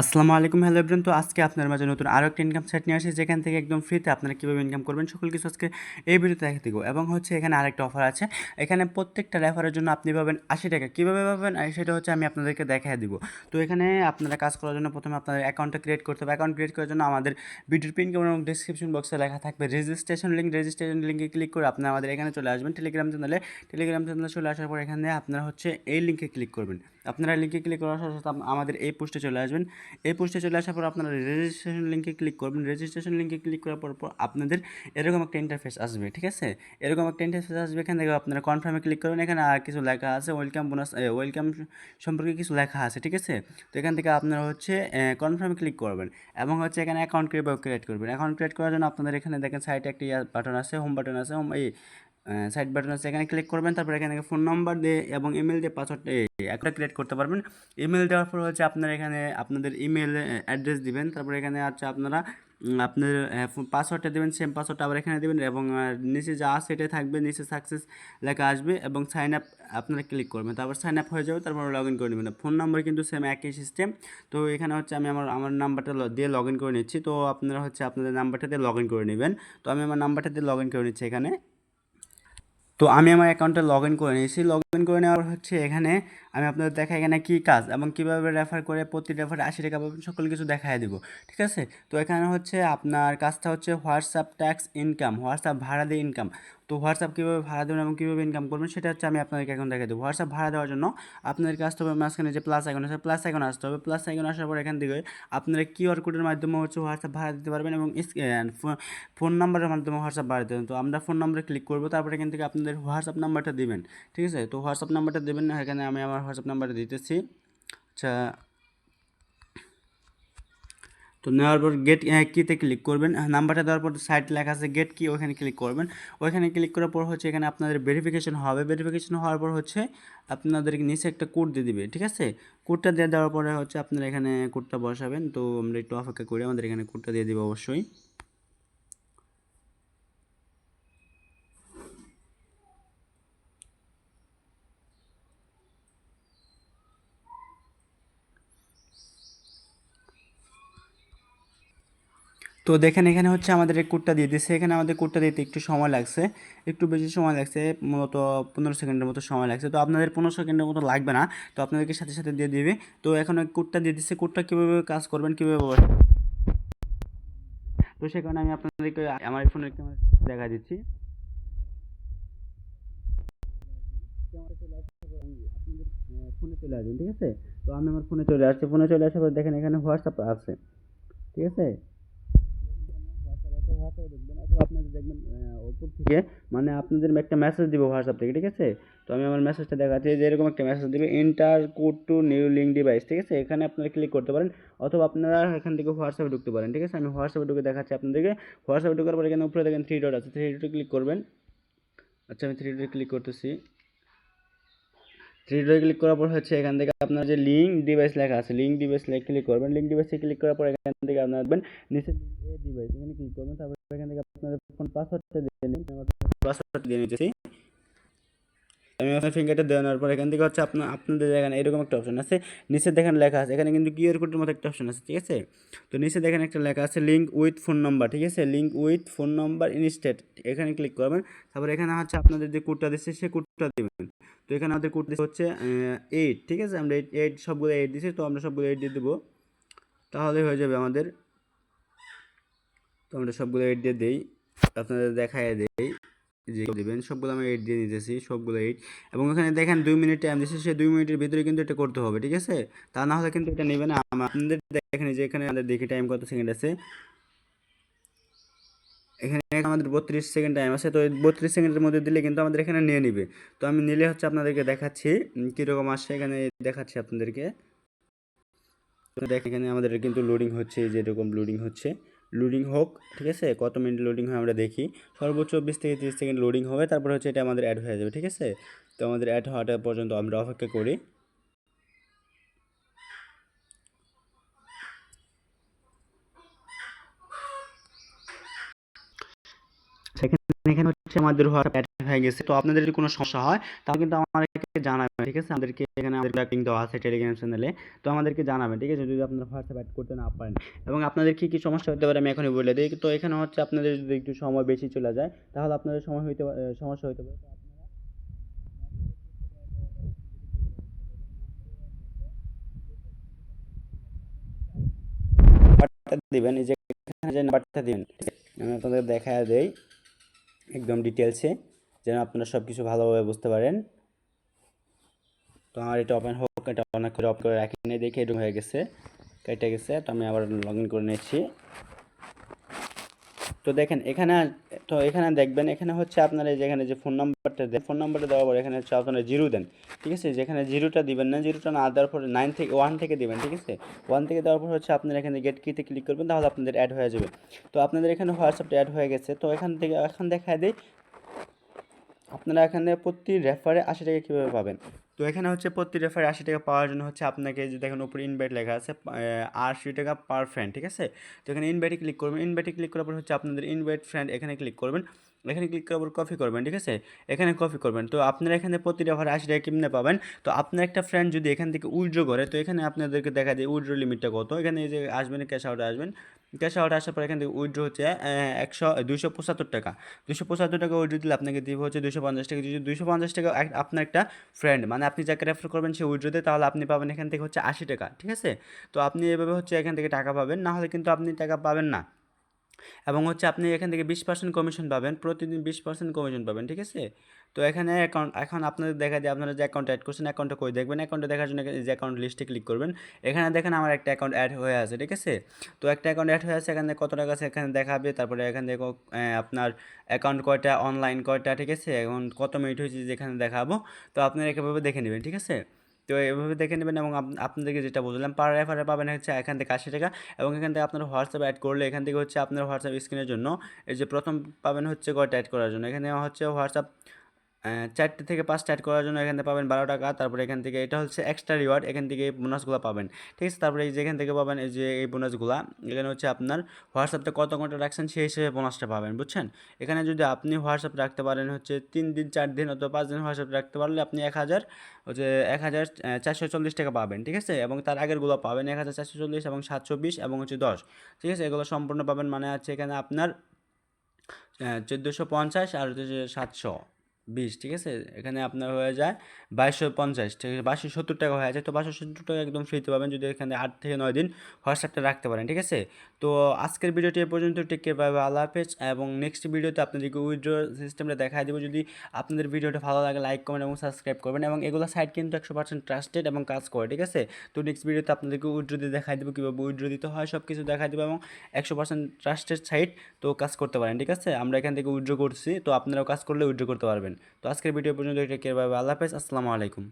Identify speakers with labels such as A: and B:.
A: আসসালামু আলাইকুম, hello everyone. তো আজকে আপনার মাঝে নতুন আরও একটা ইনকাম সেট নিয়ে আসি, যেখান থেকে একদম ফ্রিতে আপনারা কীভাবে ইনকাম করবেন সকল কিছু আজকে এই ভিডিওতে দেখে দেবো। এবং হচ্ছে এখানে আরেকটা অফার আছে। এখানে প্রত্যেকটা রেফারের জন্য আপনি পাবেন আশি টাকা। কীভাবে পাবেন? সেটা হচ্ছে আমি আপনাদেরকে দেখাই দিব। তো এখানে আপনারা কাজ করার জন্য প্রথমে আপনাদের অ্যাকাউন্টটা ক্রিয়েট করতে হবে। অ্যাকাউন্ট ক্রিয়েট করার জন্য আমাদের ভিডিওর পিন এবং ডিসক্রিপশন বক্সে লেখা থাকবে রেজিস্ট্রেশন লিঙ্ক রেজিস্ট্রেশন লিঙ্কে ক্লিক করে আপনারা আমাদের এখানে চলে আসবেন টেলিগ্রাম চ্যানেলে টেলিগ্রাম চ্যানেলে চলে আসার পর এখানে আপনারা হচ্ছে এই লিঙ্কে ক্লিক করবেন। আপনারা লিঙ্কে ক্লিক করার সাথে সাথে আমাদের এই পোস্টে চলে আসবেন। এই পোস্টে চলে আসার পর আপনারা রেজিস্ট্রেশন লিঙ্কে ক্লিক করবেন। রেজিস্ট্রেশন লিঙ্কে ক্লিক করার পর পর আপনাদের এরকম একটা ইন্টারফেস আসবে, ঠিক আছে? এরকম একটা ইন্টারফেস আসবে, এখান থেকে আপনারা কনফার্মে ক্লিক করবেন। এখানে আর কিছু লেখা আছে ওয়েলকাম বোনাস ওয়েলকাম সম্পর্কে কিছু লেখা আছে, ঠিক আছে? তো এখান থেকে আপনারা হচ্ছে কনফার্মে ক্লিক করবেন এবং হচ্ছে এখানে অ্যাকাউন্ট কীভাবে ক্রিয়েট করবেন। অ্যাকাউন্ট ক্রিয়েট করার জন্য আপনাদের এখানে দেখেন সাইডে একটি বাটন আছে হোম বাটন আছে হোম এই সাইড বাটন আছে, এখানে ক্লিক করবেন, তারপর এখানে ফোন নাম্বার দিয়ে এবং ইমেল দিয়ে পাসওয়ার্ড একটা ক্রিয়েট করতে পারবেন। ইমেল দেওয়ার পর হচ্ছে আপনারা এখানে আপনাদের ইমেল অ্যাড্রেস দিবেন, তারপর এখানে হচ্ছে আপনারা আপনার পাসওয়ার্ডটা দেবেন সেম পাসওয়ার্ডটা আবার এখানে দেবেন এবং নিচে যা আছে এটাই থাকবে, নিচে সাকসেস লেখা আসবে এবং সাইন আপ আপনারা ক্লিক করবেন। তারপর সাইন আপ হয়ে যাবে, তারপর লগ ইন করে নেবেন। ফোন নাম্বার কিন্তু সেম একই সিস্টেম তো এখানে হচ্ছে আমি আমার আমার নাম্বারটা দিয়ে লগ ইন করে নিচ্ছি, তো আপনারা হচ্ছে আপনাদের নাম্বারটা দিয়ে লগ ইন করে নেবেন। তো আমি আমার নাম্বারটা দিয়ে লগ ইন করে নিচ্ছি এখানে। তো আমি আমার অ্যাকাউন্টে লগ ইন করে নিয়েছি। লগ ইন করে নেওয়ার হচ্ছে এখানে আমি আপনাদের দেখা এখানে কী কাজ এবং কীভাবে রেফার করে প্রতি রেফারে আশি টাকা পাবেন সকল কিছু দেখাই দেবো, ঠিক আছে? তো এখানে হচ্ছে আপনার কাজটা হচ্ছে হোয়াটসঅ্যাপ ট্যাক্স ইনকাম, হোয়াটসঅ্যাপ ভাড়া দিয়ে ইনকাম তো হোয়াটসঅ্যাপ কীভাবে ভাড়া দেবেন এবং কীভাবে ইনকাম করবেন সেটা হচ্ছে আমি আপনাদেরকে এখন দেখে দেবো। হোয়াটসঅ্যাপ ভাড়া দেওয়ার জন্য আপনাদেরকে আসতে হবে মাঝখানে যে প্লাস আইকন আছে প্লাস আইকন আসতে হবে। প্লাস আইকন আসার পর এখান থেকে আপনারা কিউআর কোডের মাধ্যমে হচ্ছে হোয়াটসঅ্যাপ ভাড়া দিতে পারবেন এবং ফোন নাম্বারের মাধ্যমে হোয়াটসঅ্যাপ ভাড়া দেবেন তো আমরা ফোন নাম্বারে ক্লিক করব, তারপরে এখান থেকে আপনাদের হোয়াটসঅ্যাপ নাম্বারটা দিবেন, ঠিক আছে? তো হোয়াটসঅ্যাপ নাম্বারটা দেবেন, এখানে আমি আমার হোয়াটসঅ্যাপ নাম্বারটা দিতেছি। আচ্ছা। তো নেওয়ার পর গেট কিতে ক্লিক করবেন। নাম্বারটা দেওয়ার পর সাইট লেখা আছে গেট কি ওখানে ক্লিক করবেন। ওইখানে ক্লিক করার পর হচ্ছে এখানে আপনাদের ভেরিফিকেশন হবে। ভেরিফিকেশন হওয়ার পর হচ্ছে আপনাদের নিচে একটা কোড দিয়ে দিবে, ঠিক আছে? কোডটা দিয়ে দেওয়ার পরে হচ্ছে আপনারা এখানে কোডটা বসাবেন। তো আমরা একটু অপেক্ষা করি, আমাদের এখানে কোডটা দিয়ে দিবে অবশ্যই। তো দেখেন এখানে হচ্ছে আমাদের এই কোডটা দিয়ে দিচ্ছে এখানে আমাদের কোডটা দিতে একটু সময় লাগছে। একটু বেশি সময় লাগছে, মূলত পনেরো সেকেন্ডের মতো সময় লাগছে। তো আপনাদের পনেরো সেকেন্ডের মতো লাগবে না, তো আপনাদেরকে সাথে সাথে দিয়ে দিবে। তো এখন কোডটা দিয়ে দিচ্ছে কোডটা কীভাবে কাজ করবেন, কীভাবে তো সে কারণে আমি আপনাদেরকে আমার ফোনের ক্যামেরা দেখা দিচ্ছি। ফোনে চলে আসবেন, ঠিক আছে? তো আমি আমার ফোনে চলে আসছি। ফোনে চলে আসার পর দেখেন এখানে হোয়াটসঅ্যাপ আছে, ঠিক আছে? হোয়াটসঅ্যাপে দেখবেন অথবা আপনাদের দেখবেন ওপর থেকে মানে আপনাদের একটা মেসেজ দিব হোয়াটসঅ্যাপ থেকে, ঠিক আছে? তো আমি আমার মেসেজটা দেখাচ্ছি যে এরকম একটা মেসেজ দিবে enter code to new link device ঠিক আছে? এখানে আপনারা ক্লিক করতে পারেন, অথবা আপনারা এখান থেকে হোয়াটসঅ্যাপে ঢুকতে পারেন, ঠিক আছে? আমি হোয়াটসঅ্যাপে ঢুকে দেখাচ্ছি আপনাদেরকে। হোয়াটসঅ্যাপে ঢুকার পরে এখানে উপরে দেখেন থ্রি ডট আছে থ্রি ডটে ক্লিক করবেন। আচ্ছা আমি থ্রি ডটে ক্লিক করতেছি। থ্রি ডটে ক্লিক করার পর হচ্ছে এখান থেকে আপনার যে লিঙ্ক ডিভাইস লেখা আছে লিঙ্ক ডিভাইস ক্লিক করবেন। লিঙ্ক ডিভাইসে ক্লিক করার পর এখান থেকে আপনার দেখবেন, নিচে ডিভাইস এখানে ক্লিক করবেন, তারপর ফোন পাসওয়ার্ডটা দিয়ে নিন। পাসওয়ার্ডটা দিয়ে নিতেছি। আমি আপনার ফিঙ্গারটা দেওয়ার পর এখান থেকে হচ্ছে আপনার আপনাদের এখানে এরকম একটা অপশন আছে। নিচে দেখেন লেখা আছে। এখানে কিন্তু কিউআর কোডের মতো একটা অপশন আছে, ঠিক আছে? তো নিচে দেখেন একটা লেখা আছে লিঙ্ক উইথ ফোন নাম্বার ঠিক আছে? Link with phone number instead এখানে ক্লিক করবেন। তারপর এখানে হচ্ছে আপনাদের যে কোডটা দিচ্ছে সেই কোডটা দেবেন। তো এখানে আমাদের কোড দিচ্ছে হচ্ছে এইট ঠিক আছে? আমরা এইট এইট সবগুলো এইট দিচ্ছি তো আমরা সবগুলো এইট দিয়ে দেবো। তাহলে হয়ে যাবে আমাদের তো আমরা সবগুলো এইট দিয়ে দিই। আপনাদের দেখায় দেই যে দেবেন। সবগুলো আমি এইট দিয়ে নিতেছি, সবগুলো এইট এবং ওখানে দেখেন দুই মিনিট টাইম দিচ্ছে সেই দুই মিনিটের ভিতরে কিন্তু এটা করতে হবে, ঠিক আছে? তা না হলে কিন্তু এটা নেবে না। আপনাদের দেখেন যে এখানে আমাদের দেখি টাইম কত সেকেন্ড আছে। এখানে আমাদের বত্রিশ সেকেন্ড টাইম আছে, তো বত্রিশ সেকেন্ডের মধ্যে দিলে কিন্তু আমাদের এখানে নিয়ে নিবে। তো আমি নিলে হচ্ছে আপনাদেরকে দেখাচ্ছি কীরকম আসছে এখানে দেখাচ্ছি আপনাদেরকে। তো দেখেন এখানে আমাদের কিন্তু লোডিং হচ্ছে, এই যে এরকম লোডিং হচ্ছে। লোডিং হোক, ঠিক আছে? কত মিনিট লোডিং হয় আমরা দেখি। সর্বোচ্চ চব্বিশ থেকে তিরিশ সেকেন্ড লোডিং হবে, তারপর হচ্ছে এটা আমাদের অ্যাড হয়ে যাবে, ঠিক আছে? তো আমাদের অ্যাড হওয়াটা পর্যন্ত আমরা অপেক্ষা করি। এখানে হচ্ছে আমাদের অ্যাড হয়ে গেছে। তো আপনাদের যদি কোনো সমস্যা হয়, তাহলে কিন্তু আমাদেরকে জানাবেন। ঠিক আছে? আমাদেরকে এখানে আমাদের লিঙ্ক দেওয়া আছে টেলিগ্রাম চ্যানেলে তো আমাদেরকে জানাবেন, ঠিক আছে? যদি আপনারা হোয়াটসঅ্যাপ অ্যাড করতে না পারেন। এবং আপনাদের কী কী সমস্যা হতে পারে আমি এখনই বলে দিই। তো এখানে হচ্ছে আপনাদের যদি একটু সময় বেশি চলে যায়, তাহলে আপনাদের সময় হইতে সমস্যা হতে পারে। দিবেন, এই যে এখানে যে নাম্বারটা দিবেন, আমি আপনাদের দেখা দেই একদম ডিটেলসে যেন আপনারা সব কিছু ভালোভাবে বুঝতে পারেন। তো আমার এটা ওপেন হোক, এটা অনেক অফ করে রাখি নিয়ে দেখে এরকম হয়ে গেছে। কেটে গেছে, তো আমি আবার লগ ইন করে নিয়েছি। তো দেখেন, এখানে তো এখানে দেখবেন, এখানে হচ্ছে আপনার এই যেখানে যে ফোন নাম্বারটা দেন ফোন নাম্বারটা দেওয়ার পর এখানে হচ্ছে আপনারা জিরো দেন, ঠিক আছে? যেখানে জিরোটা দিবেন না জিরোটা না দেওয়ার পরে নাইন থেকে ওয়ান থেকে দিবেন, ঠিক আছে? ওয়ান থেকে দেওয়ার পর হচ্ছে আপনারা এখানে গেট কিতে ক্লিক করবেন, তাহলে আপনাদের অ্যাড হয়ে যাবে। তো আপনাদের এখানে হোয়াটসঅ্যাপটা অ্যাড হয়ে গেছে, তো এখান থেকে, এখন দেখা দেয় আপনারা এখানে প্রতি রেফারে আশি টাকা কীভাবে পাবেন? তো এখানে হচ্ছে প্রতি রেফারে আশি টাকা পাওয়ার জন্য হচ্ছে আপনাকে যে দেখেন উপরে ইনভাইট লেখা আছে আশি টাকা পার ফ্রেন্ড ঠিক আছে? তো এখানে ইনভাইটে ক্লিক করবেন ইনভাইটে ক্লিক করার পর হচ্ছে আপনাদের ইনভাইট ফ্রেন্ড এখানে ক্লিক করবেন। এখানে ক্লিক করার পর কপি করবেন, ঠিক আছে? এখানে কপি করবেন। তো আপনারা এখানে প্রতি রেফারে আশি টাকা কেমনে পাবেন। তো আপনার একটা ফ্রেন্ড যদি এখান থেকে উইড্রো করে, তো এখানে আপনাদেরকে দেখা যায় উইড্রো লিমিটটা কত? এখানে এই যে আসবেন ক্যাশ আউটে আসবেন। ক্যাশ আউট আসার পর এখান থেকে উইড্রো হচ্ছে একশো, দুইশো পঁচাত্তর টাকা। দুশো পঁচাত্তর টাকা উইড্রো দিলে আপনাকে দিব হচ্ছে দুশো পঞ্চাশ টাকা। যদি দুশো পঞ্চাশ টাকা আপনার একটা ফ্রেন্ড মানে আপনি যাকে রেফার করবেন সে উইড্রো দেয়, তাহলে আপনি পাবেন এখান থেকে হচ্ছে আশি টাকা, ঠিক আছে? তো আপনি এভাবে হচ্ছে এখান থেকে টাকা পাবেন। না হলে কিন্তু আপনি টাকা পাবেন না। এবং হচ্ছে আপনি এখান থেকে বিশ পার্সেন্ট কমিশন পাবেন, প্রতিদিন বিশ পার্সেন্ট কমিশন পাবেন, ঠিক আছে? তো এখানে অ্যাকাউন্ট এখন আপনাদের দেখা যায় আপনারা যে অ্যাকাউন্ট অ্যাড করছেন অ্যাকাউন্টটা কই দেখবেন? অ্যাকাউন্টে দেখার জন্য যে অ্যাকাউন্ট লিস্টে ক্লিক করবেন। এখানে দেখেন আমার একটা অ্যাকাউন্ট অ্যাড হয়ে আছে, ঠিক আছে? তো একটা অ্যাকাউন্ট অ্যাড হয়ে আছে, এখানে কত টাকা আছে এখানে দেখাবে। তারপরে এখান থেকে আপনার অ্যাকাউন্ট কয়টা অনলাইন কয়টা, ঠিক আছে? এখন কত মিনিট হয়েছে যেখানে দেখাবো। তো আপনারা এভাবে দেখে নেবেন, ঠিক আছে? তো এভাবে দেখে নেবেন এবং আপনাদেরকে যেটা বললাম পার রেফারে পাবেন হচ্ছে এখান থেকে আশি টাকা এবং এখান থেকে আপনার হোয়াটসঅ্যাপ অ্যাড করলে এখান থেকে হচ্ছে আপনার হোয়াটসঅ্যাপ স্ক্রিনের জন্য এই যে প্রথম পাবেন হচ্ছে কয়টা অ্যাড করার জন্য? এখানে হচ্ছে হোয়াটসঅ্যাপ চারটে থেকে পাঁচটা অ্যাড করার জন্য এখান থেকে পাবেন বারো টাকা। তারপরে এখান থেকে এটা হচ্ছে এক্সট্রা রিওয়ার্ড এখান থেকে এই বোনাসগুলো পাবেন। ঠিক আছে? তারপরে এই যে এখান থেকে পাবেন এই যে এই বোনাসগুলো এখানে হচ্ছে আপনার হোয়াটসঅ্যাপটা কত ঘণ্টা রাখছেন সেই হিসেবে বোনাসটা পাবেন, বুঝছেন? এখানে যদি আপনি হোয়াটসঅ্যাপ রাখতে পারেন হচ্ছে তিন দিন, চার দিন অথবা পাঁচ দিন হোয়াটসঅ্যাপ রাখতে পারলে আপনি এক হাজার হচ্ছে এক হাজার চারশো চল্লিশ টাকা পাবেন, ঠিক আছে? এবং তার আগেরগুলো পাবেন এক হাজার চারশো চল্লিশ এবং সাতশো বিশ এবং হচ্ছে দশ, ঠিক আছে? এগুলো সম্পূর্ণ পাবেন মানে হচ্ছে এখানে আপনার চোদ্দোশো পঞ্চাশ আর হচ্ছে সাতশো। বিশ, ঠিক আছে? এখানে আপনার হয়ে যায় বাইশশো পঞ্চাশ, ঠিক আছে? বাইশশো সত্তর টাকা হয়ে যায়। তো বাইশশো সত্তর টাকা একদম ফ্রিতে পাবেন যদি এখানে আট থেকে নয় দিন হোয়াটসঅ্যাপটা রাখতে পারেন, ঠিক আছে? তো আজকের ভিডিওটি এ পর্যন্ত। টেক কেয়ার বাই আল্লাহ হাফেজ। এবং নেক্সট ভিডিওতে আপনাদেরকে উইথড্র সিস্টেমটা দেখাই দেবো। যদি আপনাদের ভিডিওটা ভালো লাগে লাইক কমেন্ট এবং সাবস্ক্রাইব করবেন। এবং এগুলো সাইট কিন্তু একশো পার্সেন্ট ট্রাস্টেড এবং কাজ করে, ঠিক আছে? তো নেক্সট ভিডিওতে আপনাদেরকে উইথড্র দিয়ে দেখাই দেবো। কীভাবে উইথড্র দিতে হয় সব কিছু দেখাই দেবো এবং একশো পার্সেন্ট ট্রাস্টেড সাইট তো কাজ করতে পারেন, ঠিক আছে? আমরা এখান থেকে উইথড্র করছি। তো আপনারাও কাজ করলে উইথড্র করতে পারবেন। তো আজকের ভিডিও পর্যন্ত এটা কেয়ার আল্লাহ হাফেজ আসসালামু আলাইকুম।